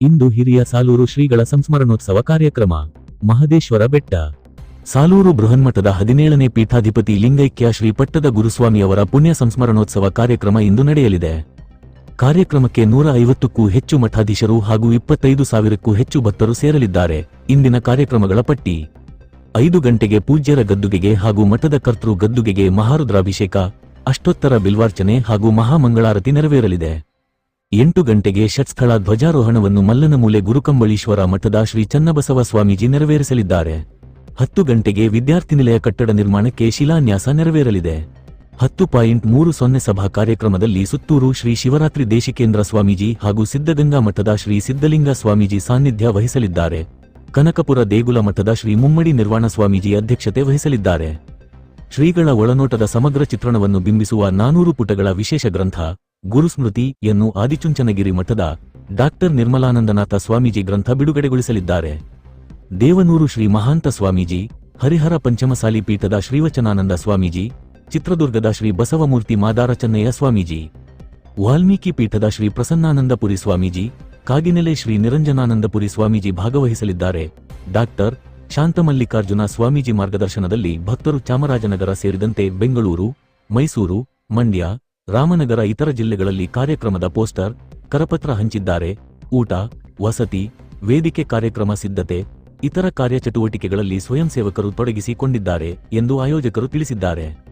ಇಂದು ಹಿರಿಯ ಸಾಲೂರು ಶ್ರೀಗಳ ಸಂಸ್ಮರಣೋತ್ಸವ ಕಾರ್ಯಕ್ರಮ, ಮಹದೇಶ್ವರ ಬೆಟ್ಟ. ಸಾಲೂರು ಬೃಹನ್ಮಠದ ಹದಿನೇಳನೇ ಪೀಠಾಧಿಪತಿ ಲಿಂಗೈಕ್ಯ ಶ್ರೀ ಪಟ್ಟದ ಗುರುಸ್ವಾಮಿಯವರ ಪುಣ್ಯ ಸಂಸ್ಮರಣೋತ್ಸವ ಕಾರ್ಯಕ್ರಮ ಇಂದು ನಡೆಯಲಿದೆ. ಕಾರ್ಯಕ್ರಮಕ್ಕೆ ನೂರ ಐವತ್ತಕ್ಕೂ ಹೆಚ್ಚು ಮಠಾಧೀಶರು ಹಾಗೂ ಇಪ್ಪತ್ತೈದು ಸಾವಿರಕ್ಕೂ ಹೆಚ್ಚು ಭಕ್ತರು ಸೇರಲಿದ್ದಾರೆ. ಇಂದಿನ ಕಾರ್ಯಕ್ರಮಗಳ ಪಟ್ಟಿ, ಐದು ಗಂಟೆಗೆ ಪೂಜ್ಯರ ಗದ್ದುಗೆಗೆ ಹಾಗೂ ಮಠದ ಕರ್ತೃ ಗದ್ದುಗೆಗೆ ಮಹಾರುದ್ರಾಭಿಷೇಕ, ಅಷ್ಟೋತ್ತರ ಬಿಲ್ವಾರ್ಚನೆ ಹಾಗೂ ಮಹಾಮಂಗಳಾರತಿ ನೆರವೇರಲಿದೆ. ಎಂಟು ಗಂಟೆಗೆ ಷಟ್ಸ್ಥಳ ಧ್ವಜಾರೋಹಣವನ್ನು ಮಲ್ಲನಮೂಲೆ ಗುರುಕಂಬಳೀಶ್ವರ ಮಠದ ಶ್ರೀ ಚನ್ನಬಸವ ಸ್ವಾಮೀಜಿ ನೆರವೇರಿಸಲಿದ್ದಾರೆ. ಹತ್ತು ಗಂಟೆಗೆ ವಿದ್ಯಾರ್ಥಿ ನಿಲಯ ಕಟ್ಟಡ ನಿರ್ಮಾಣಕ್ಕೆ ಶಿಲಾನ್ಯಾಸ ನೆರವೇರಲಿದೆ. ಹತ್ತು ಪಾಯಿಂಟ್ ಮೂರು ಸೊನ್ನೆ ಸಭಾ ಕಾರ್ಯಕ್ರಮದಲ್ಲಿ ಸುತ್ತೂರು ಶ್ರೀ ಶಿವರಾತ್ರಿ ದೇಶಿಕೇಂದ್ರ ಸ್ವಾಮೀಜಿ ಹಾಗೂ ಸಿದ್ಧಗಂಗಾ ಮಠದ ಶ್ರೀ ಸಿದ್ಧಲಿಂಗ ಸ್ವಾಮೀಜಿ ಸಾನ್ನಿಧ್ಯ ವಹಿಸಲಿದ್ದಾರೆ. ಕನಕಪುರ ದೇಗುಲ ಮಠದ ಶ್ರೀ ಮುಮ್ಮಡಿ ನಿರ್ವಾಣ ಸ್ವಾಮೀಜಿ ಅಧ್ಯಕ್ಷತೆ ವಹಿಸಲಿದ್ದಾರೆ. ಶ್ರೀಗಳ ಒಳನೋಟದ ಸಮಗ್ರ ಚಿತ್ರಣವನ್ನು ಬಿಂಬಿಸುವ ನಾನೂರು ಪುಟಗಳ ವಿಶೇಷ ಗ್ರಂಥ ಗುರುಸ್ಮೃತಿಯನ್ನು ಆದಿಚುಂಚನಗಿರಿ ಮಠದ ಡಾಕ್ಟರ್ ನಿರ್ಮಲಾನಂದನಾಥ ಸ್ವಾಮೀಜಿ ಗ್ರಂಥ ಬಿಡುಗಡೆಗೊಳಿಸಲಿದ್ದಾರೆ. ದೇವನೂರು ಶ್ರೀ ಮಹಾಂತ ಸ್ವಾಮೀಜಿ, ಹರಿಹರ ಪಂಚಮಸಾಲಿ ಪೀಠದ ಶ್ರೀವಚನಾನಂದ ಸ್ವಾಮೀಜಿ, ಚಿತ್ರದುರ್ಗದ ಶ್ರೀ ಬಸವಮೂರ್ತಿ ಮಾದಾರ ಚೆನ್ನಯ್ಯ ಸ್ವಾಮೀಜಿ, ವಾಲ್ಮೀಕಿ ಪೀಠದ ಶ್ರೀ ಪ್ರಸನ್ನಾನಂದಪುರಿ ಸ್ವಾಮೀಜಿ, ಕಾಗಿನೆಲೆ ಶ್ರೀ ನಿರಂಜನಾನಂದಪುರಿ ಸ್ವಾಮೀಜಿ ಭಾಗವಹಿಸಲಿದ್ದಾರೆ. ಡಾಕ್ಟರ್ ಶಾಂತಮಲ್ಲಿಕಾರ್ಜುನ ಸ್ವಾಮೀಜಿ ಮಾರ್ಗದರ್ಶನದಲ್ಲಿ ಭಕ್ತರು ಚಾಮರಾಜನಗರ ಸೇರಿದಂತೆ ಬೆಂಗಳೂರು, ಮೈಸೂರು, ಮಂಡ್ಯ ರಾಮನಗರ ಇತರ ಜಿಲ್ಲೆಗಳಲ್ಲಿ ಕಾರ್ಯಕ್ರಮದ ಪೋಸ್ಟರ್ ಕರಪತ್ರ ಹಂಚಿದ್ದಾರೆ. ಊಟ, ವಸತಿ, ವೇದಿಕೆ ಕಾರ್ಯಕ್ರಮ ಸಿದ್ಧತೆ, ಇತರ ಕಾರ್ಯಚಟುವಟಿಕೆಗಳಲ್ಲಿ ಸ್ವಯಂ ಸೇವಕರು ತೊಡಗಿಸಿಕೊಂಡಿದ್ದಾರೆ ಎಂದು ಆಯೋಜಕರು ತಿಳಿಸಿದ್ದಾರೆ.